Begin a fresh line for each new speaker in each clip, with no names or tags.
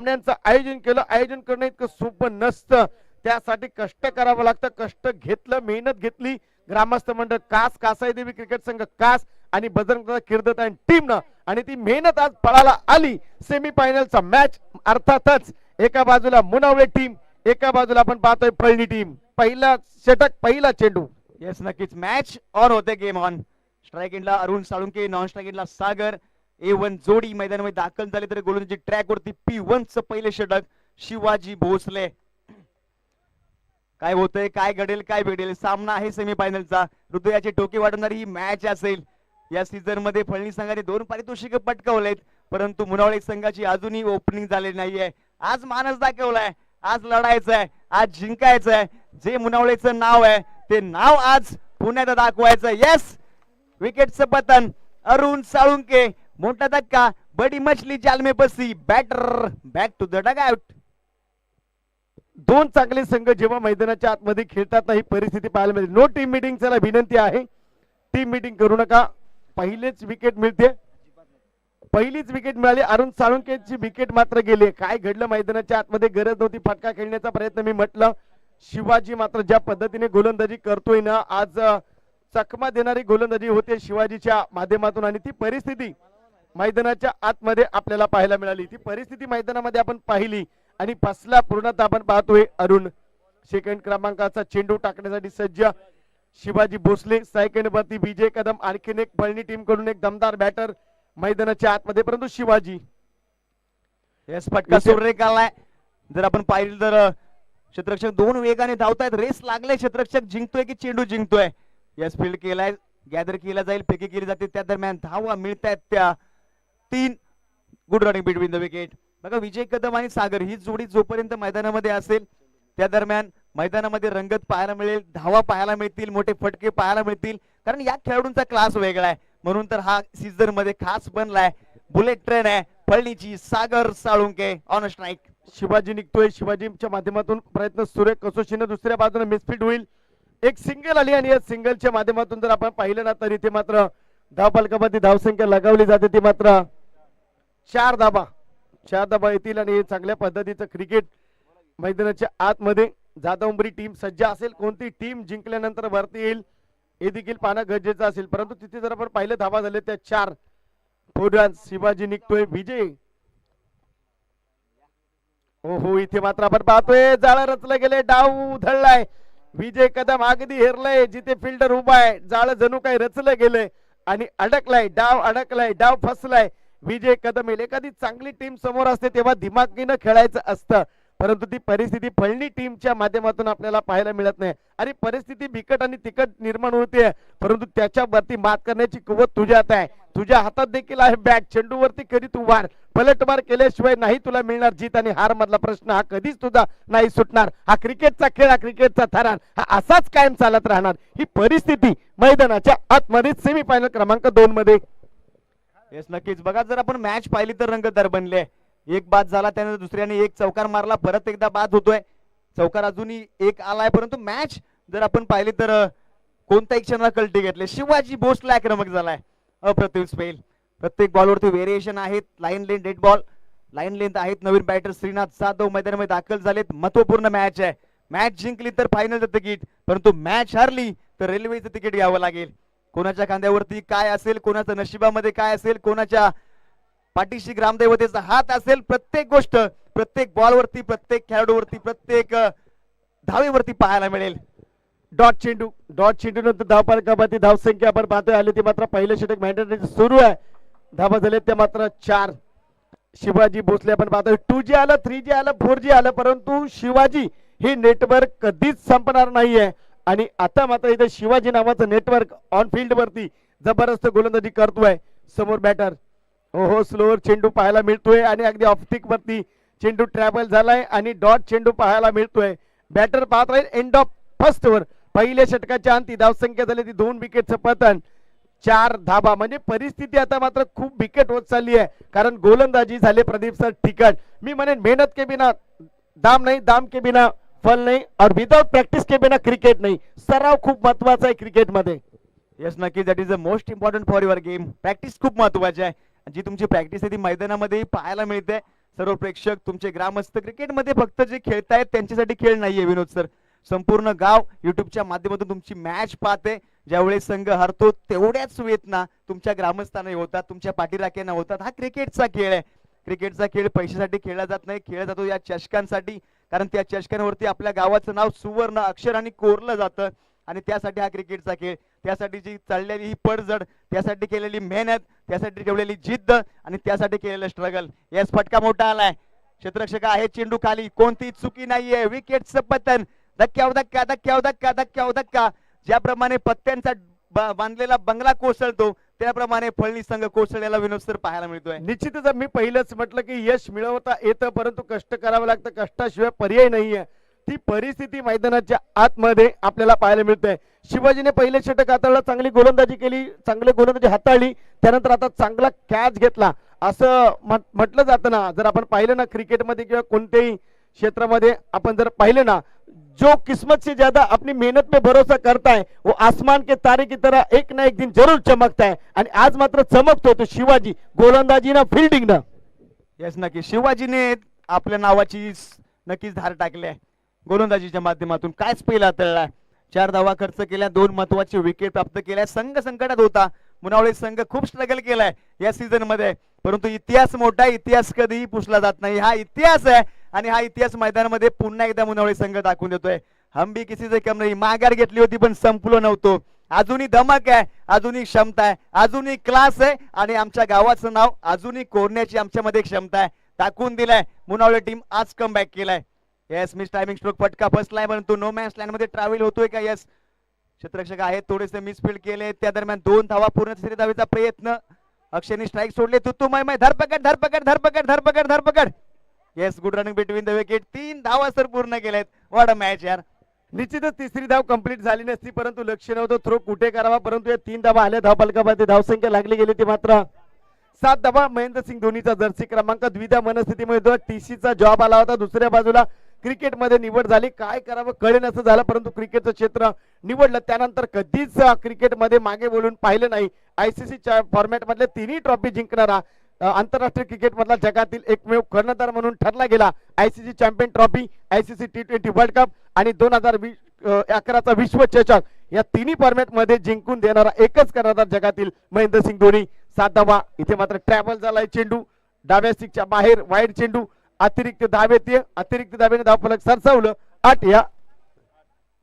सामन्यांचं आयोजन केलं. आयोजन करणं इतकं सोपं नसतं. त्यासाठी कष्ट करावं लागतं. कष्ट घेतलं मेहनत घेतली. ग्रामस्थ मंडळ कास कासाई देवी क्रिकेट संघ कास आणि बजरंग किर्दत आणि टीमनं आणि ती मेहनत आज पळाला आली. सेमी फायनलचा मॅच अर्थातच एका बाजूला मुनावळे टीम एका बाजूला आपण पाहतोय पळणी टीम पहिला षटक पहिला चेंडू.
येस नक्कीच. मॅच ऑन होते गेम ऑन स्ट्राईक इनला अरुण साळुंके नॉन स्ट्राईक इनला सागर. ए वन जोडी मैदानामध्ये दाखल झाले तर गोलंदाजी ट्रॅक वरती पी वन च पहिले षटक शिवाजी भोसले. काय होतंय काय घडेल काय भेटेल सामना आहे सेमीफायनलचा हृदयाचे टोके वाढवणारी ही मॅच असेल. या सीझनमध्ये फळणी संघाने दोन पारितोषिक पटकावलेत परंतु मुनावळे संघाची अजूनही ओपनिंग झालेली नाहीये. आज मानस दाखवलाय आज लढायचं आहे आज जिंकायचं आहे जे मुनावळेचं नाव आहे ते नाव आज पुण्यात दाखवायचं. येस विकेटचं पतन अरुण साळुंके मोठा धक्का बडी मछली जाल में बसी batter back to the dugout
दोन चांगले संघ जेव्हा मैदानाच्या आतमध्ये खेळतात ना ही परिस्थिती पाहायला मिळते. नो टीम मिटिंग चला विनंती आहे. टीम मिटिंग करू नका. पहिलेच विकेट मिळते. पहिलीच विकेट मिळाली. अरुण साळुंकेची विकेट मात्र गेली. काय घडलं? मैदानाच्या आतमध्ये गरज नव्हती. फटका खेळण्याचा प्रयत्न मी म्हटलं. शिवाजी मात्र ज्या पद्धतीने गोलंदाजी करतोय ना आज चकमा देणारी गोलंदाजी होते शिवाजीच्या माध्यमातून. आणि ती परिस्थिती मैदानाच्या आतमध्ये आपल्याला पाहायला मिळाली. ती परिस्थिती मैदानामध्ये आपण पाहिली आणि फसला पूर्णतः आपण पाहतोय अरुण. सेकंड क्रमांकाचा चेंडू टाकण्यासाठी सज्ज शिवाजी भोसले सेकंड वरती विजय कदम आणखीन एक पळणी टीमकडून एक दमदार बॅटर मैदानाच्या आतमध्ये. परंतु शिवाजी
येस. सुरेख आलाय जर आपण पाहिलं तर अं, क्षेत्ररक्षक दोन वेगाने धावतायत. रेस लागले क्षेत्ररक्षक जिंकतोय की चेंडू जिंकतोय? येस फील्ड केलाय गॅदर केला जाईल फेकी केली जाते. त्या दरम्यान धावा मिळतायत त्या तीन good running between the wicket बघा विजय कदम आणि सागर ही जोडी जोपर्यंत मैदानामध्ये असेल त्या दरम्यान मैदानामध्ये रंगत पाहायला मिळेल धावा पाहायला मिळतील मोठे फटके पाहायला मिळतील. कारण या खेळाडूंचा क्लास वेगळा आहे. म्हणून तर हा सीझनमध्ये खास बनलाय. बुलेट ट्रेन आहे. फळणीची सागर साळुंके ऑन स्ट्राईक
शिवाजी निघतोय. शिवाजीच्या माध्यमातून प्रयत्न सुरेख कसोशीनं दुसऱ्या बाजूने मिसफिट होईल. एक सिंगल आली आणि या सिंगलच्या माध्यमातून जर आपण पाहिलं ना तर इथे मात्र धावपालकामध्ये धावसंख्या लगावली जाते. ती मात्र चार धाबा. चार धाबा येतील आणि हे चांगल्या पद्धतीचं क्रिकेट मैदानाच्या आतमध्ये जाधवंबरी टीम सज्ज असेल. कोणती टीम जिंकल्यानंतर वरती येईल हे देखील पाहणं गरजेचं असेल. परंतु तिथे जर आपण पाहिलं धाबा झाले त्या चार. फोर शिवाजी निघतोय विजय. हो हो इथे मात्र आपण पाहतोय जाळं रचलं गेले डाव उधळलाय. विजय कदम अगदी हेरलाय जिथे फिल्डर उभा आहे जाळं जणू काही रचलं गेलंय आणि अडकलाय डाव अडकलाय डाव फसलाय. विजय कदम येईल एखादी चांगली टीम समोर असते तेव्हा दिमागीनं खेळायचं असतं. परंतु ती परिस्थिती फळणी टीमच्या माध्यमातून आपल्याला पाहायला मिळत नाही. आणि परिस्थिती बिकट आणि तिकट निर्माण होते परंतु त्याच्यावरती मात करण्याची कुवत तुझ्यात आहे. तुझ्या हातात देखील आहे बॅट. चेंडूवरती कधी तू वार पलटवार केल्याशिवाय नाही तुला मिळणार जीत आणि हार मधला प्रश्न हा कधीच तुझा नाही सुटणार. हा क्रिकेटचा खेळ हा क्रिकेटचा थरार. हा असाच कायम चालत राहणार. ही परिस्थिती मैदानाच्या आतमध्ये सेमीफायनल क्रमांक दोन मध्ये
येस नक्कीच. बघा जर आपण मॅच पाहिली तर रंगतदार बनले एक बाद झाला त्यानंतर दुसऱ्याने एक चौकार मारला परत एकदा बाद होतोय. चौकार अजूनही एक आलाय परंतु मॅच जर आपण पाहिली तर कोणत्याही क्षणाला कल्टी घेतले. शिवाजी भोसला आक्रमक झालाय. अप्रतिम स्पेल. प्रत्येक बॉलवरती व्हेरिएशन आहेत. Line length dead ball line length आहेत. नवीन बॅटर श्रीनाथ जाधव मैदानामध्ये दाखल झालेत. महत्त्वपूर्ण मॅच आहे. मॅच जिंकली तर फायनलचं तिकीट. परंतु मॅच हारली तर रेल्वेचं तिकीट घ्यावं लागेल. कोणाच्या खांद्यावरती काय असेल कोणाच्या नशिबामध्ये काय असेल कोणाच्या पाठीशी ग्रामदेवतेचा हात असेल प्रत्येक गोष्ट प्रत्येक बॉलवरती प्रत्येक खेळाडूवरती प्रत्येक धावेवरती पाहायला मिळेल.
डॉट चेंडू डॉट चेंडू नंतर धावपालकामध्ये धावसंख्या आपण पाहतोय. आली ती मात्र पहिलं षटक मॅन्डेट सुरू आहे. धावा झाले ते मात्र चार. शिवाजी भोसले आपण पाहतोय. टू जी आलं थ्री जी आलं फोर जी आलं परंतु शिवाजी हे नेटवर्क कधीच संपणार नाहीये. आणि आता मात्र इथे शिवाजी नावाचं नेटवर्क ऑन फील्ड वरती जबरदस्त गोलंदाजी करतोय. समोर बॅटर हो हो स्लोअर चेंडू पाहायला मिळतोय आणि अगदी ऑप्टिक वरती चेंडू ट्रॅव्हल झालाय आणि डॉट चेंडू पाहायला मिळतोय. बॅटर पाहत राहील एंड ऑफ फर्स्ट ओव्हर पहिल्या षटकाच्या अंती धावसंख्या झाली ती दोन विकेटचं पतन. चार धाबा. म्हणजे परिस्थिती आता मात्र खूप बिकट होत चालली आहे. कारण गोलंदाजी झाले प्रदीप सर ठिकाण मी म्हणेन मेहनत के बिना दाम नाही दाम के बिना फल नाही और विदाउट प्रॅक्टिस के बिना क्रिकेट नाही। सराव खूप महत्त्वाचा आहे क्रिकेटमध्ये
येस नक्की that is the most important for your game practice खूप महत्वाची आहे. जी तुमची प्रॅक्टिस आहे ती मैदानामध्ये पाहायला मिळते. सर्व प्रेक्षक तुमचे ग्रामस्थ क्रिकेटमध्ये फक्त जे खेळतायत त्यांच्यासाठी खेळ नाहीये विनोद सर संपूर्ण गाव युट्यूबच्या माध्यमातून तुमची मॅच पाहते. ज्यावेळेस संघ हरतो तेवढ्याच वेतना तुमच्या ग्रामस्थांना होतात तुमच्या पाठीराख्यांना होतात. हा क्रिकेटचा खेळ आहे. क्रिकेटचा खेळ पैशासाठी खेळला जात नाही. खेळला जातो या चषकांसाठी. कारण त्या चषकांवरती आपल्या गावाचं नाव सुवर्ण अक्षराने कोरलं जातं. आणि त्यासाठी हा क्रिकेटचा खेळ त्यासाठी जी चाललेली ही पडझड त्यासाठी केलेली मेहनत त्यासाठी ठेवलेली जिद्द आणि त्यासाठी केलेलं स्ट्रगल यास फटका मोठा आलाय. क्षेत्ररक्षक आहे चेंडू खाली. कोणती चुकी नाहीये. विकेटचं पतन. धक्क्याव धक्का धक्क्याव धक्का धक्क्याव धक्का. ज्याप्रमाणे पत्त्यांचा ब- बांधलेला बंगला कोसळतो त्याप्रमाणे फळणी संघ कोसळलेला विनोद सर पाहायला मिळतोय.
निश्चितच मी पहिलंच म्हटलं की यश मिळवता येतं परंतु कष्ट करावं लागतं. कष्टाशिवाय पर्याय नाहीये. ती परिस्थिती मैदानाच्या आतमध्ये आपल्याला पाहायला मिळते शिवाजीने पहिले षटक हाताळला चांगली गोलंदाजी केली चांगली गोलंदाजी हाताळली. त्यानंतर आता चांगला कॅच घेतला. असं म्हट- म्हटलं जातं ना. जर आपण पाहिलं ना क्रिकेटमध्ये किंवा कोणत्याही क्षेत्रामध्ये आपण जर पाहिलं ना जो किस्मत से ज्यादा अपनी मेहनत पे भरोसा करता है वो आसमान के तारे की तरह एक ना एक दिन जरूर चमकता है। आणि आज मात्र चमकतो तो शिवाजी गोलंदाजी ना फिल्डिंग ना।
येस नक्की. शिवाजीने आपल्या नावाची नक्कीच धार टाकली आहे. गोलंदाजीच्या माध्यमातून कायच पहिला तळला? चार धावा खर्च केल्या दोन महत्त्वाचे विकेट प्राप्त केल्या. संघ संकटात होता. मुनावळे संघ खूप स्ट्रगल केलाय या सीझनमध्ये. परंतु इतिहास मोठा इतिहास कधीही पुसला जात नाही. हा इतिहास आहे. आणि हा इतिहास मैदानामध्ये पुन्हा एकदा मुनावळे संघ दाखवून देतोय. हंबी किसीचे कम नाही माघार घेतली होती पण संपलो नव्हतो. अजूनही धमक आहे अजूनही क्षमता आहे अजूनही क्लास आहे आणि आमच्या गावाचं नाव अजूनही कोरण्याची आमच्यामध्ये क्षमता आहे. टाकून दिलाय मुनावळे टीम आज कम बॅक केलाय. येस मिस टायमिंग स्ट्रोक फटका फसलाय परंतु नो मॅच लाईन मध्ये ट्रॅव्हल होतोय का? येस क्षेत्ररक्षक आहेत थोडेसे मिसफील्ड केले त्या दरम्यान दोन धावा पूर्ण धावेचा प्रयत्न. अक्षयने स्ट्राईक सोडले तू माय माय धरपकड धरपकड धरपकड धरपकड धरपकड. Yes good running between the wicket तीन धावा सर पूर्ण केल्यात वॉट अ मॅच यार.
निश्चितच तिसरी धाव कंप्लीट झाली नसती परंतु लक्ष नव्हतं. थ्रो कुठे करावा? परंतु या तीन धावा आल्या धाव पालकामध्ये धावसंख्या लागली गेली ती मात्र. सात धावा महेंद्र सिंग धोनीचा जर्सी क्रमांक. द्विधा मनस्थितीमध्ये टीसीचा जॉब आला होता. दुसऱ्या बाजूला क्रिकेटमध्ये निवड झाली. काय करावं? कळेन असं झालं परंतु क्रिकेटचं क्षेत्र निवडलं. त्यानंतर कधीच क्रिकेटमध्ये मागे बोलून पाहिलं नाही. आयसीसीच्या फॉर्मॅट मधले तिन्ही ट्रॉफी जिंकणारा आंतरराष्ट्रीय क्रिकेट मधला जगातील एकमेव कर्णधार म्हणून ठरला गेला. ICC champion trophy ICC T twenty world cup आणि दोन हजार अकराचा विश्वचषक या तिन्ही फॉर्मॅटमध्ये जिंकून देणारा एकच कर्णधार जगातील महेंद्रसिंग धोनी. सात धावा इथे मात्र ट्रॅव्हल झालाय चेंडू. डाव्या स्टिकच्या बाहेर वाईड चेंडू. अतिरिक्त धावेत अतिरिक्त धावेने धावफलक सरसावलं. आठ या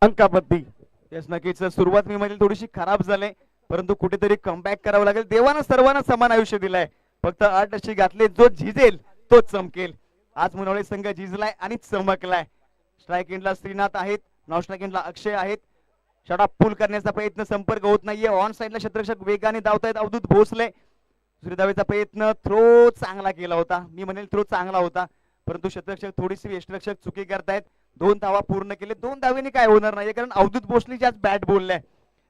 अंकाबद्दी
येस नक्कीच. सुरुवात मी म्हणजे थोडीशी खराब झाले परंतु कुठेतरी कमबॅक करावं लागेल. देवानं सर्वांना समान आयुष्य दिलंय. फक्त आठ अशी घातले जो झिजेल तोच चमकेल. आज मुनवळे संघ झिजलाय आणि चमकलाय. स्ट्राईक एंडला श्रीनाथ आहेत नॉन स्ट्राईक एंडला अक्षय आहेत. शटा पूल करण्याचा प्रयत्न संपर्क होत नाहीये. ऑन साईडला शत्रक्षक वेगाने धावतायत अवधूत भोसले. सूर्यदावेचा धावेचा प्रयत्न थ्रो चांगला केला होता. मी म्हणेल थ्रो चांगला होता. परंतु शत्रक्षक थोडीशी यष्टरक्षक चुकी करतायत. दोन धावा पूर्ण केले. दोन धावेने काय होणार नाही कारण अवधूत भोसले आज बॅट बोललाय.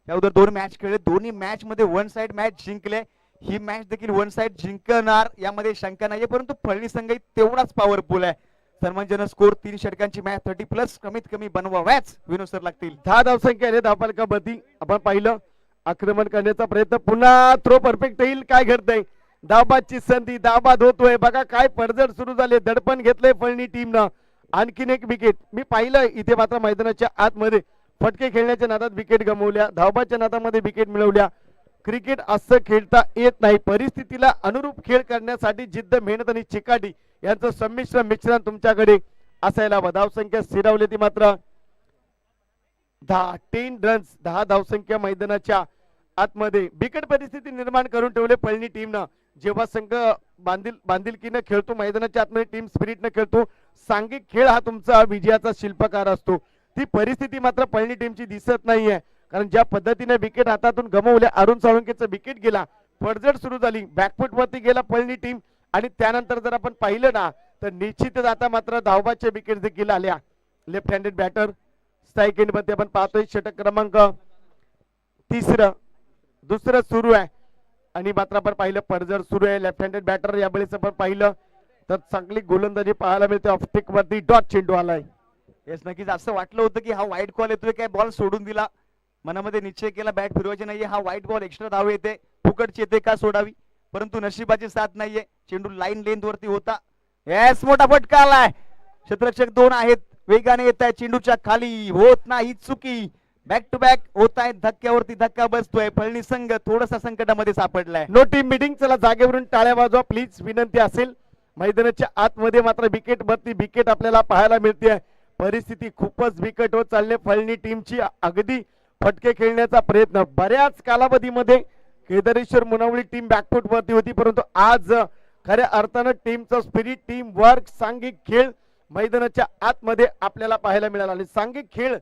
त्या अगोदर दोन मॅच खेळले. दोन्ही मॅच मध्ये वन साइड मॅच जिंकले. ही मॅच देखील वन साइड जिंकणार यामध्ये शंका नाहीये परंतु फळणी संघ तेवढाच पॉवरफुल आहे. सन्मानजनक स्कोर तीन षटकांची मॅच थर्टी प्लस कमीत कमी बनवाव्याच विनोसर लागतील.
दहा धावसंख्या आहे धावपालकामध्ये आपण पाहिलं. आक्रमण करण्याचा प्रयत्न पुन्हा थ्रो परफेक्ट येईल काय घडतंय? दाबादची संधी दाबाद होतोय. बघा काय पडझड सुरू झाले दडपण घेतलंय फळणी टीमनं आणखीन एक विकेट मी पाहिलं इथे मात्र मैदानाच्या आतमध्ये. फटके खेळण्याच्या नादात विकेट गमवल्या धावबाच्या नादामध्ये विकेट मिळवल्या. क्रिकेट असं खेळता येत नाही. परिस्थितीला अनुरूप खेळ करण्यासाठी जिद्द मेहनत आणि चिकाटी यांचं संमिश्र मिश्रण तुमच्याकडे असायला हवं. धावसंख्या स्थिरावली ती मात्र दहा टेन रन्स दहा धावसंख्या मैदानाच्या आतमध्ये बिकट परिस्थिती निर्माण करून ठेवले पळणी टीमनं. जेव्हा संघ बांधिल बांधिलकीनं खेळतो मैदानाच्या आतमध्ये टीम स्पिरिटनं खेळतो सांघिक खेळ हा तुमचा विजयाचा शिल्पकार असतो. ती परिस्थिती मात्र पळणी टीमची दिसत नाहीये. कारण ज्या पद्धतीने विकेट हातातून गमवल्या अरुण साळुंकेचं विकेट गेला पडझड सुरू झाली. बॅकफुट वरती गेला पळणी टीम. आणि त्यानंतर जर आपण पाहिलं ना तर निश्चितच आता मात्र धावबाच्या विकेट देखील आल्या लेफ्ट हँडेड बॅटर स्ट्राईक एंडमध्ये आपण पाहतोय षटक क्रमांक तिसरं. दुसरं सुरू आहे. आणि मात्र आपण पाहिलं पडझड सुरू आहे. लेफ्ट हँडेड बॅटर यावेळेस आपण पाहिलं तर चांगली गोलंदाजी पाहायला मिळते. ऑफस्टिक वरती डॉट चेंडू आलाय.
येस नक्कीच. असं वाटलं होतं की हा वाईट कॉल येतोय काय बॉल सोडून दिला. मनामध्ये निश्चय केला बॅट फिरवायची नाहीये. हा वाईट बॉल एक्स्ट्रा धाव येते. फुकटची येते का सोडावी? परंतु नशिबाची साथ नाहीये. चेंडू लाईन लेंथ वरती होता. येस मोठा फटका आलाय. क्षेत्ररक्षक दोन आहेत. वेगाने येत आहे चेंडूच्या खाली होत नाही चुकी. बॅक टू बॅक होत आहे धक्क्यावरती धक्का बसतोय. फळणी संघ थोडासा संकटामध्ये सापडलाय.
नो टीम मिटिंग चला जागेवरून टाळ्या वाजवा. प्लीज विनंती असेल. मैदानाच्या आतमध्ये मात्र विकेट वरती विकेट आपल्याला पाहायला मिळते परिस्थिती खूपच बिकट होत चालली फळणी टीमची अगदी फटके खेळण्याचा प्रयत्न. बऱ्याच कालावधीमध्ये केदारेश्वर मुनावळी टीम बॅकफुट वरती होती परंतु आज खऱ्या अर्थानं टीमचं स्पिरिट टीम वर्क सांघिक खेळ मैदानाच्या आतमध्ये आपल्याला पाहायला मिळाला. आणि सांघिक खेळ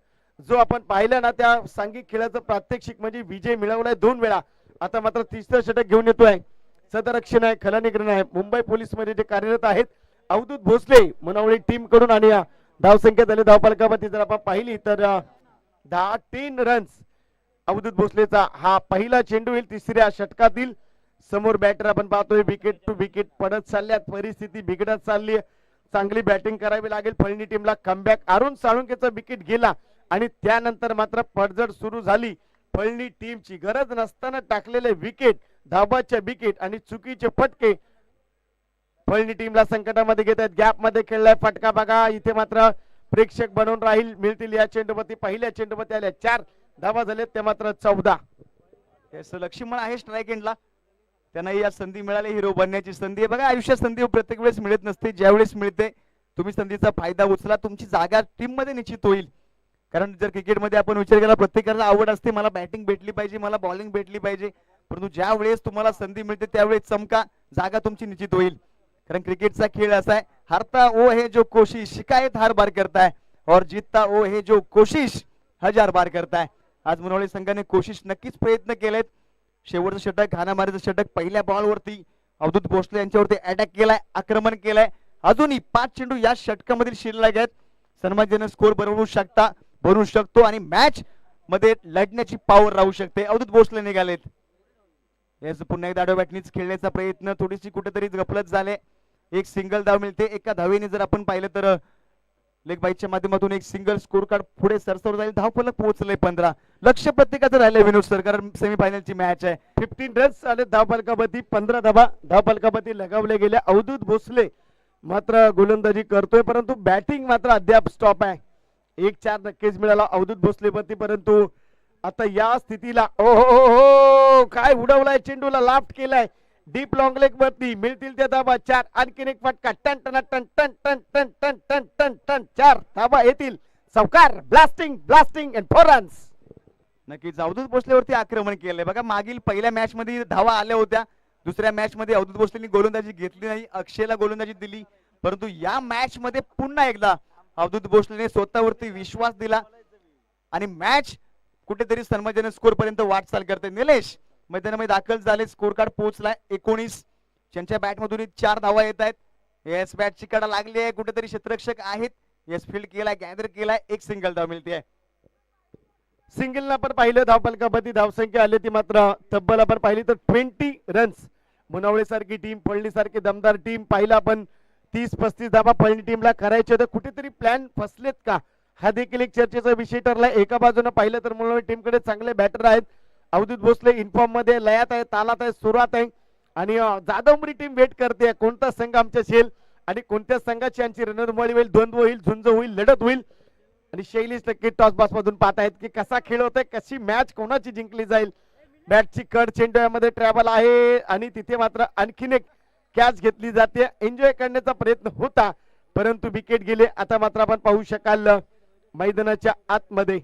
जो आपण पाहिला ना त्या सांघिक खेळाचं प्रात्यक्षिक म्हणजे विजय मिळवलाय दोन वेळा. आता मात्र तिसरं षटक घेऊन येतोय. सदरक्षण आहे खलानिग्रण आहे. मुंबई पोलीसमध्ये जे कार्यरत आहेत अवधूत भोसले मुनावळी टीमकडून आणि धावसंख्या झाली धावपालकामध्ये जर आपण पाहिली तर दहा तीन रन्स अवधूत भोसलेचा हा पहिला चेंडू होईल तिसऱ्या षटकातील. समोर बॅटर आपण पाहतोय विकेट टू विकेट पडत चालल्यात. परिस्थिती बिघडत चालली चांगली बॅटिंग करावी लागेल फळणी टीमला कमबॅक अरुण साळुंकेचा विकेट गेला आणि त्यानंतर मात्र पडझड सुरू झाली. फळणी टीमची गरज नसताना टाकलेले विकेट धाबाच्या विकेट आणि चुकीचे फटके. फळणी टीमला संकटामध्ये घेत आहेत गॅपमध्ये खेळलाय फटका बघा. इथे मात्र प्रेक्षक बनवून राहील मिळतील या चेंडूवरती पहिल्या चेंडूवरती आल्या. चार धावा झालेत ते मात्र चौदा.
लक्ष्मण आहे स्ट्राईक एंडला त्यांना या संधी मिळाली हिरो बनण्याची संधी आहे. बघा आयुष्यात संधी हो प्रत्येक वेळेस मिळत नसते ज्यावेळेस मिळते तुम्ही संधीचा फायदा उचला तुमची जागा टीममध्ये निश्चित होईल. कारण जर क्रिकेटमध्ये आपण विचार केला प्रत्येकाला आवड असते मला बॅटिंग भेटली पाहिजे मला बॉलिंग भेटली पाहिजे. परंतु ज्या वेळेस तुम्हाला संधी मिळते त्यावेळेस चमका जागा तुमची निश्चित होईल. कारण क्रिकेटचा खेळ असा आहे हारता ओ हे जो कोशिश शिकायत हार बार करता है और जीतता ओ हे जो कोशिश हजार बार करता है आज मुनवळे संघाने कोशिश नक्कीच प्रयत्न केलेत. शेवटचं षटक हाणामारीचं षटक पहिल्या बॉलवरती अवधूत भोसले यांच्यावरती अटॅक केलाय आक्रमण केलाय. अजूनही पाच चेंडू या षटकामधील शिल्लक आहेत सन्मानजनक स्कोर बनवू शकता बनवू शकतो आणि मॅच मध्ये लढण्याची पॉवर राहू शकते. अवधूत भोसले निघालेत. याच पुन्हा एकदा आडव्या बॅटनीच खेळण्याचा प्रयत्न. थोडीशी कुठेतरी गफलत झाले. एक सिंगल धाव मिळते. एका धावेने जर आपण पाहिलं तर लेग बाईकच्या माध्यमातून एक सिंगल स्कोर कार्ड पुढे सरसर जाईल. धाव फलक पोहोचले पंधरा. लक्ष प्रत्येकाचं राहिलंय विनोद सर कारण सेमीफायनलची मॅच आहे.
फिफ्टीन रन्स आले धावपालकापती पंधरा धाबा धावपालकापती लगावले गेले अवधूत भोसले मात्र गोलंदाजी करतोय परंतु बॅटिंग मात्र अद्याप स्टॉप आहे. एक चार नक्कीच मिळाला अवधूत भोसलेवरती परंतु आता या स्थितीला ओ हो काय उडवलाय चेंडूला लाफ्ट केलाय डीप लॉंग लेग वरती मिळतील त्या धाबा चार आणखीन एक फटका टन टन टन टन टन टन टन टन टन टन चार धाबा येतील चौकार blasting blasting and four runs
नक्की अवधूत भोसलेवरती आक्रमण केलंय बघा मागील पहिल्या मॅच मध्ये धावा आल्या होत्या दुसऱ्या मॅच मध्ये अवधूत भोसलेनी गोलंदाजी घेतली नाही अक्षयला गोलंदाजी दिली परंतु या मॅच मध्ये पुन्हा एकदा अवधूत भोसलेने स्वतःवरती विश्वास दिला आणि मॅच कुठेतरी सन्मजन स्कोर पर्यंत वाटचाल करते निलेश मैदानामध्ये दाखल झाले. स्कोर कार्ड पोहोचलाय एकोणीस. त्यांच्या बॅट मधून चार धावा येत आहेत. येस बॅटची कडा लागली आहे. कुठेतरी क्षेत्ररक्षक आहेत. येस फील्ड केलाय गॅदर केलाय. एक सिंगल धाव मिळते
सिंगलला आपण पाहिलं धावपलकापती धावसंख्या आली ती मात्र तब्बल आपण पाहिली तर ट्वेंटी रन्स मुनावळे सारखी टीम पळणी सारखी दमदार टीम पाहिला आपण तीस पस्तीस धाबा पळणी टीमला करायचे होते. कुठेतरी प्लॅन फसलेत का? हा देखील एक चर्चेचा विषय ठरला एका बाजूने पाहिलं तर मुनावळे टीमकडे चांगले बॅटर आहेत. अवधूत भोसले इन्फॉर्ममध्ये लयात आहे तालात आहे सुरात आहे. आणि जाधवमरी टीम वेट करते. कोणता संघ आमच्या शेल? आणि कोणत्या संघाची आमची रणरमळी होईल? द्वंद्व होईल झुंज होईल लढत होईल? आणि शैलीस टक्के टॉस बॉस मधून पाहत आहेत की कसा खेळ आहे कशी मॅच कोणाची जिंकली जाईल? बॅटची कड चेंडू यामध्ये ट्रॅव्हल आहे. आणि तिथे मात्र आणखीन एक कॅच घेतली जाते. एन्जॉय करण्याचा प्रयत्न होता परंतु विकेट गेले. आता मात्र आपण पाहू शकाल. मैदानाच्या आतमध्ये.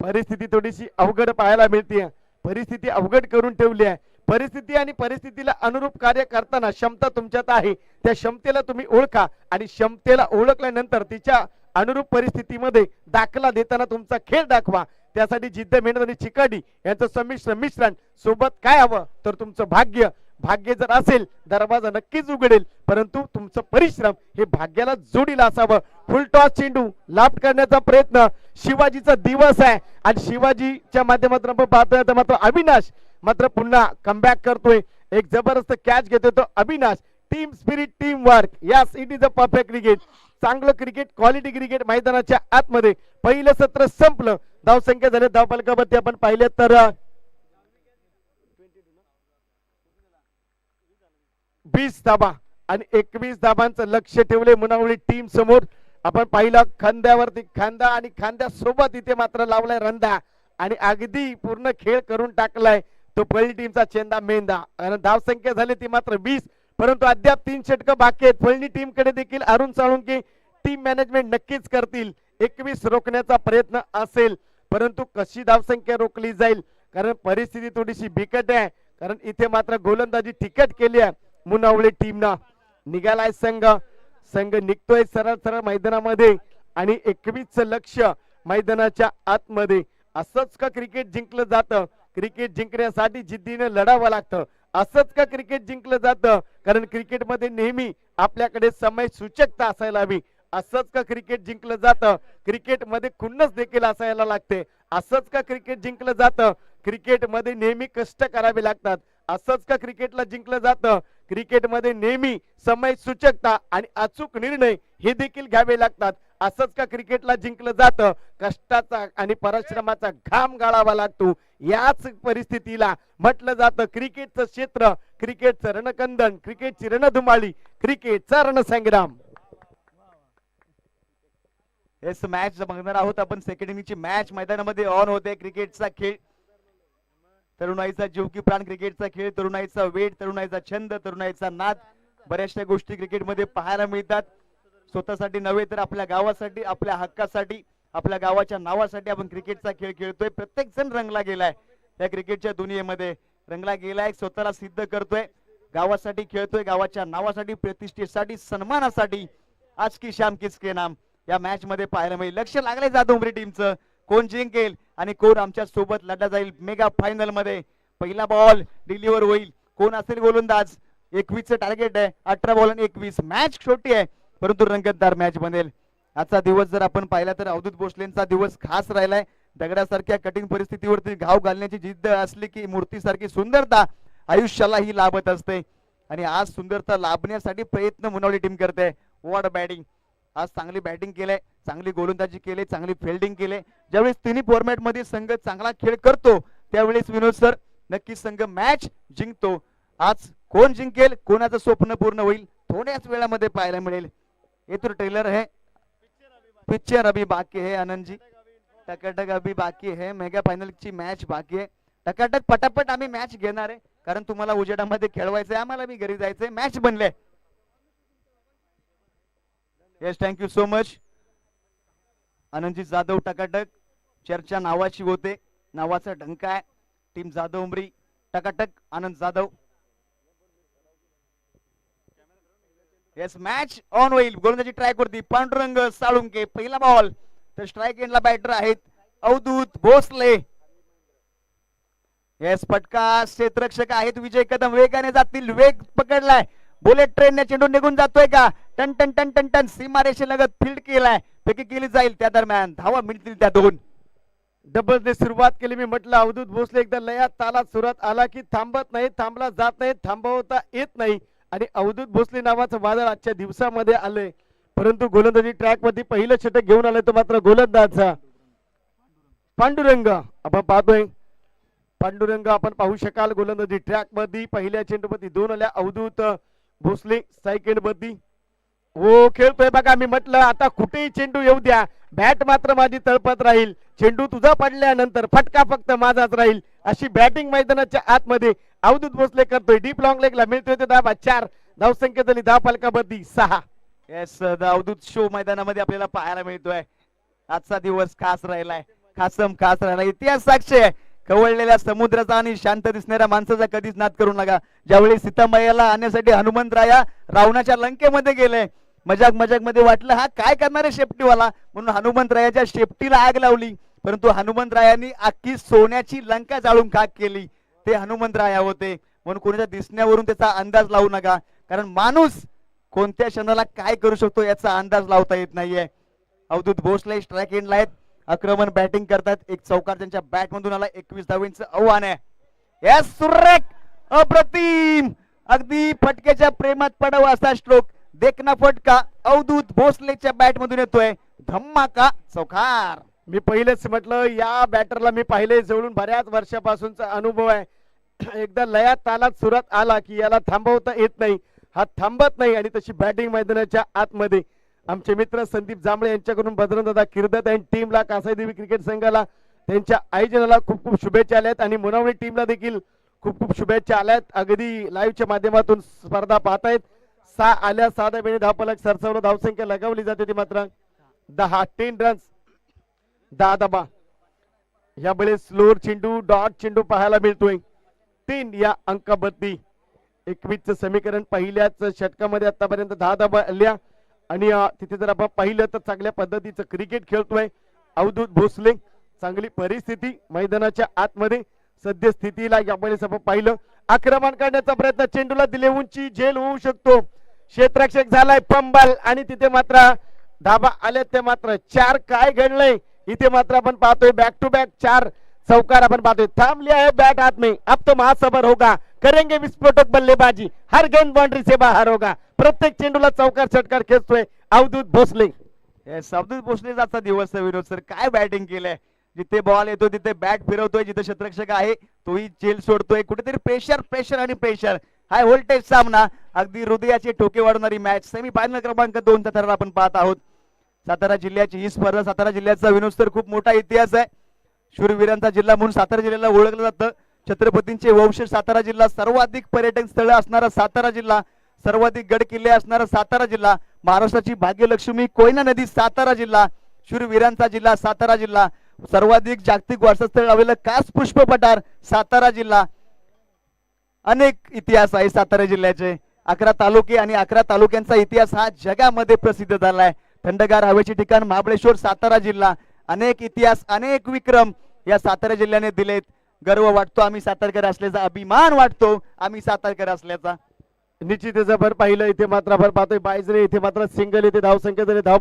परिस्थिती थोडीशी अवघड पाहायला मिळते परिस्थिती अवघड करून ठेवली आहे. परिस्थिती आणि परिस्थितीला अनुरूप कार्य करताना क्षमता तुमच्यात आहे. त्या क्षमतेला तुम्ही ओळखा आणि क्षमतेला ओळखल्यानंतर तिच्या अनुरूप परिस्थितीमध्ये दाखला देताना तुमचा खेळ दाखवा. त्यासाठी जिद्द मेहनत आणि चिकाडी यांचं संमिश्र मिश्रण सोबत काय हवं? तर तुमचं भाग्य भाग्य जर असेल दरवाजा नक्कीच उघडेल परंतु तुमचं परिश्रम हे भाग्याला जोडीला असावं. फुल टॉस चेंडू लाभ करण्याचा प्रयत्न शिवाजीचा दिवस आहे. आणि शिवाजीच्या माध्यमातून आपण पाहतोय तर मात्र अविनाश मात्र पुन्हा कमबॅक करतोय. एक जबरदस्त कॅच घेतोय तो Avinash. Team spirit team work yes it is a perfect cricket चांगलं क्रिकेट क्वालिटी क्रिकेट मैदानाच्या आतमध्ये. पहिलं सत्र संपलं. धावसंख्या झाले धावपालकावरती आपण पाहिले तर बीस धाबा आणि एकवीस धाबांचं लक्ष ठेवले मुनावळी टीम समोर. आपण पाहिलं खांद्यावरती खांदा आणि खांद्यासोबत इथे मात्र लावलाय रंदा आणि अगदी पूर्ण खेळ करून टाकलाय तो पहिली टीमचा चेंदा मेंदा. कारण धाव संख्या झाली ती मात्र वीस परंतु अद्याप तीन षटकं बाकी आहेत. पहिली टीमकडे देखील अरुण साळुंके टीम मॅनेजमेंट नक्कीच करतील. एकवीस रोखण्याचा प्रयत्न असेल परंतु कशी धावसंख्या रोखली जाईल? कारण परिस्थिती थोडीशी बिकट आहे. कारण इथे मात्र गोलंदाजी तिकट केली आहे. मुनावळे टीमना निघालाय संघ. संघ निघतोय सरळ सरळ मैदानामध्ये आणि एकवीसचं लक्ष मैदानाच्या आतमध्ये. असंच का क्रिकेट जिंकलं जातं? क्रिकेट जिंकण्यासाठी जिद्दीनं लढावं लागतं. असंच का क्रिकेट जिंकलं जातं? कारण क्रिकेटमध्ये नेहमी आपल्याकडे समय सूचकता असायला हवी. असंच का क्रिकेट जिंकलं जातं? क्रिकेटमध्ये खुन्नस देखील असायला लागते. असंच का क्रिकेट जिंकलं जातं? क्रिकेटमध्ये नेहमी कष्ट करावे लागतात. असंच का क्रिकेटला जिंकलं जातं? क्रिकेटमध्ये नेहमी समय सूचकता आणि अचूक निर्णय हे देखील घ्यावे लागतात. असंच का क्रिकेटला जिंकलं जातं? कष्टाचा आणि परिश्रमाचा घाम गाळावा लागतो. याच परिस्थितीला म्हटलं जातं. क्रिकेटचं क्षेत्र क्रिकेटचं रणकंदन क्रिकेटची रणधुमाळी क्रिकेटचा रणसंग्राम.
येस मॅच बघणार आहोत आपण. सेकंड इनिंगची मॅच मैदानामध्ये ऑन होते. क्रिकेटचा खेळ तरुणाईचा जीव की प्राण क्रिकेटचा खेळ तरुणाईचा वेट तरुणाईचा छंद तरुणाईचा नाद बऱ्याचशा गोष्टी क्रिकेटमध्ये पाहायला मिळतात. स्वतःसाठी नव्हे तर आपल्या गावासाठी आपल्या हक्कासाठी आपल्या गावाच्या नावासाठी आपण क्रिकेटचा खेळ खेळतोय. प्रत्येक जण रंगला गेलाय या क्रिकेटच्या दुनियेमध्ये. रंगला गेलाय स्वतःला सिद्ध करतोय. गावासाठी खेळतोय गावाच्या नावासाठी प्रतिष्ठेसाठी सन्मानासाठी. आज की शाम किसके नाम या मॅच मध्ये पाहायला मिळेल. लक्ष लागले जाधव टीमचं कोण जिंकेल आणि कोण आमच्यासोबत लढला जाईल मेगा फायनलमध्ये? पहिला बॉल डिलिव्हर होईल. कोण असेल गोलंदाज? एकवीस टार्गेट आहे. अठरा बॉल आणि एकवीस. मॅच छोटी आहे परंतु रंगतदार मॅच बनेल. आजचा दिवस जर आपण पाहिला तर अवधूत भोसलेंचा दिवस खास राहिलाय. दगडासारख्या कठीण परिस्थितीवरती घाव घालण्याची जिद्द असली की मूर्तीसारखी सुंदरता आयुष्याला ही लाभत असते. आणि आज सुंदरता लाभण्यासाठी प्रयत्न मुनावली टीम करते. वॉट बॅटिंग आज चांगली बॅटिंग केलंय चांगली गोलंदाजी केली चांगली फिल्डिंग केले ज्यावेळेस तिन्ही फॉर्मॅटमध्ये संघ चांगला खेळ करतो त्यावेळेस विनोद सर नक्की संघ मॅच जिंकतो. आज कोण जिंकेल कोणाचं स्वप्न पूर्ण होईल थोड्याच वेळामध्ये पाहायला मिळेल. हे तर ट्रेलर है पिक्चर अभी बाकी है आनंद जी टकाटक अभी बाकी है मेगा फायनलची मॅच बाकी आहे. टकाटक पटापट आम्ही मॅच घेणार आहे. कारण तुम्हाला उजेडामध्ये खेळवायचंय आम्हाला मी घरी जायचंय मॅच बनले yes thank you so much Anandji Jadhav टकाटक. चर्चा नावाची होते. नावाचा डंका आहे. टीम जाधव उमरी. टकाटक Anand Jadhav. Yes match on होईल. गोलंदाजी ट्रॅक वरती पांडुरंग साळुंके पहिला बॉल तर स्ट्राईक एंडला बॅटर आहेत. अवधूत भोसले. येस फटका क्षेत्रक्षक आहेत. विजय कदम वेगाने जातील. वेग पकडलाय. बुलेट ट्रेनने चेंडू निघून जातोय का? टन टन टन टन टन सीमारेषे लगत फील्ड केलाय. फेकी केली जाईल त्या दरम्यान. धावा मिळतील त्या दोन
डबलने सुरुवात केली मी म्हटलं अवधूत भोसले एकदा लयात तालात सुरात आला की थांबत नाही थांबला जात नाही थांबवता येत नाही. आणि अवधूत भोसले नावाचं वादळ आजच्या दिवसामध्ये आलंय. परंतु गोलंदाजी ट्रॅकमध्ये पहिलं षटक घेऊन आलंय तो मात्र गोलंदाजचा. पांडुरंग आपण पाहतोय. पांडुरंग आपण पाहू शकाल गोलंदाजी ट्रॅकमध्ये पहिल्या चेंडूमध्ये दोन आल्या अवधूत. भोसले सेकंडमध्ये हो खेळतोय बघा मी म्हटलं आता कुठेही चेंडू येऊ द्या. बॅट मात्र माझी तळपत राहील. चेंडू तुझा पडल्यानंतर फटका फक्त माझाच राहील. अशी बॅटिंग मैदानाच्या आतमध्ये अवधूत भोसले करतोय. डीप लॉंग लेगला मिळतोय तो धाबा चार. धावसंख्या झाली दहा पालकामध्ये सहा.
येस अवधूत शो मैदानामध्ये आपल्याला पाहायला मिळतोय. आजचा दिवस खास राहिलाय. खासम खास राहिला इतिहास साक्ष आहे. कवळलेल्या समुद्राचा आणि शांत दिसणाऱ्या माणसाचा कधीच नाद करू नका. ज्यावेळी सीतामयाला आणण्यासाठी हनुमंतराया रावणाच्या लंकेमध्ये गेले मजाक मजाकमध्ये वाटलं हा काय करणार आहे शेपटीवाला? म्हणून हनुमंतरायाच्या शेपटीला आग लावली. परंतु हनुमंतरायांनी अख्खी सोन्याची लंका जाळून खाक केली. ते हनुमंतराया होते. म्हणून कोणाच्या दिसण्यावरून त्याचा अंदाज लावू नका. कारण माणूस कोणत्या क्षणाला काय करू शकतो याचा अंदाज लावता येत नाहीये. अवधूत भोसले स्ट्राईक एंडला आहेत. आक्रमण बॅटिंग करतात. एक चौकार त्यांच्या बॅट मधून आला. एकवीस धावींचं आव्हान आहे. अप्रतिम! अगदी फटक्याच्या प्रेमात पडावा असा स्ट्रोक देखना फटका. अवधूत भोसलेच्या बॅट मधून येतोय. धम्माका चौकार
मी पहिलेच म्हटलं या बॅटरला मी पाहिले जवळून बऱ्याच वर्षापासूनचा अनुभव आहे. एकदा लयात तालात सुरात आला की याला थांबवता येत नाही. हा थांबत नाही आणि तशी बॅटिंग मैदानाच्या आतमध्ये. आमचे मित्र संदीप जांभळे यांच्याकडून बजरंगदादा किर्दत आणि टीमला कासाईदेवी क्रिकेट संघाला त्यांच्या आयोजनाला खूप खूप शुभेच्छा आल्यात आणि मुनावणी टीमला देखील खूप खूप शुभेच्छा आल्यात. अगदी लाईव्हच्या माध्यमातून स्पर्धा पाहतायत. सहा आल्या साधा वेळी धावपलक सरसवलं धावसंख्या लगावली जाते ती मात्र. दहा टेन रन्स दहा दबा. यावेळेस स्लोर चेंडू डॉट चेंडू पाहायला मिळतोय. तीन या अंकाबद्दी एकवीसचं समीकरण पहिल्याच षटकामध्ये आतापर्यंत दहा धाबा आल्या. आणि तिथे जर आपण पाहिलं तर चांगल्या पद्धतीचं क्रिकेट खेळतोय. अवधूत भोसले चांगली परिस्थिती मैदानाच्या आतमध्ये सद्यस्थितीला यावेळेस आपण पाहिलं. आक्रमण करण्याचा प्रयत्न चेंडूला दिले उंची झेल होऊ शकतो. क्षेत्ररक्षक झालाय पंबल आणि तिथे मात्र धाबा आले ते मात्र चार काय घडलंय इथे मात्र आपण पाहतोय बॅक टू बॅक चार चौकार आपण पाहतोय. थांबली लिया है बैट हाथ में. अब तो महासबर होगा. करेंगे विस्फोटक बल्लेबाजी. हर गेंद बाउंड्री से बाहर होगा. प्रत्येक चेंडूला चौकार षटकार खेचतोय अवधूत भोसले.
अवधूत भोसलेचा दिवस आहे विनोद सर. काय बॅटिंग केलंय? जिथे बॉल येतो तिथे बॅट फिरवतोय जिथे क्षेत्ररक्षक आहे तोही जेल सोडतोय. कुठेतरी प्रेशर प्रेशर आणि प्रेशर हाय व्होल्टेज सामना. अगदी हृदयाचे ठोके वाढवणारी मॅच सेमी फायनल क्रमांक दोनचा ठराव आपण पाहत आहोत. सातारा जिल्ह्याची ही स्पर्धा सातारा जिल्ह्याचा विनोद तर खूप मोठा इतिहास आहे. शूरवीरांचा जिल्हा म्हणून सातारा जिल्ह्याला ओळखलं जातं. छत्रपतींचे वंश सातारा जिल्हा सर्वाधिक पर्यटन स्थळ असणारा सातारा जिल्हा सर्वाधिक गड किल्ले असणारा सातारा जिल्हा महाराष्ट्राची भाग्यलक्ष्मी कोयना नदी सातारा जिल्हा शूरवीरांचा जिल्हा सातारा जिल्हा सर्वाधिक जागतिक वारसास्थळ लावलेलं कास पुष्प पठार सातारा जिल्हा. अनेक इतिहास आहे सातारा जिल्ह्याचे. अकरा तालुके आणि अकरा तालुक्यांचा इतिहास हा जगामध्ये प्रसिद्ध झालाय. थंडगार हवेचे ठिकाण महाबळेश्वर सातारा जिल्हा. अनेक इतिहास अनेक विक्रम या सातारा जिल्ह्याने दिलेत. गर्व वाटतो आम्ही सातारकर असल्याचा अभिमान वाटतो आम्ही सातारकर असल्याचा.
निश्चितच भर पाहिलं इथे मात्र आपण पाहतोय बायजरे इथे मात्र सिंगल इथे धावसंख्या झाली धाव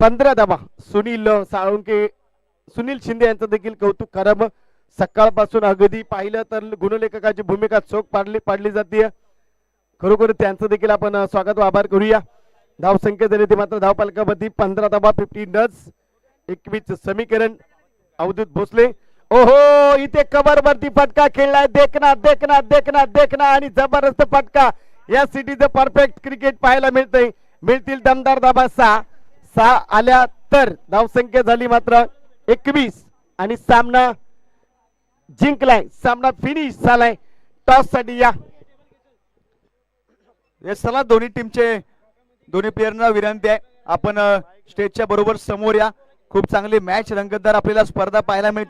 पंधरा धावा सुनील साळुंके सुनील शिंदे यांचं देखील कौतुक करावं सकाळपासून अगदी पाहिलं तर गुणलेखकाची भूमिका चोख पाडली पाडली जाते खरोखर त्यांचं देखील आपण स्वागत व आभार करूया. धावसंख्या झाली ती मात्र धावपालकामध्ये पंधरा धावा फिफ्टी रन्स एकवीस समीकरण अवधूत भोसले. ओहो इथे कबर वरती फटका खेळलाय. देखना देखना देखना देखना आणि जबरदस्त फटका. या सिटीचं परफेक्ट क्रिकेट पाहायला मिळतंय. मिळतील दमदार धाबा सहा. सहा आल्या तर धावसंख्या झाली मात्र एकवीस आणि सामना जिंकलाय सामना फिनिश झालाय. टॉससाठी या.
हे चला दोन्ही टीमचे दोन्ही प्लेयरना विनंती आहे. आपण स्टेजच्या बरोबर समोर या. खूप चांगली मॅच रंगतदार आपल्याला स्पर्धा पाहायला मिळते.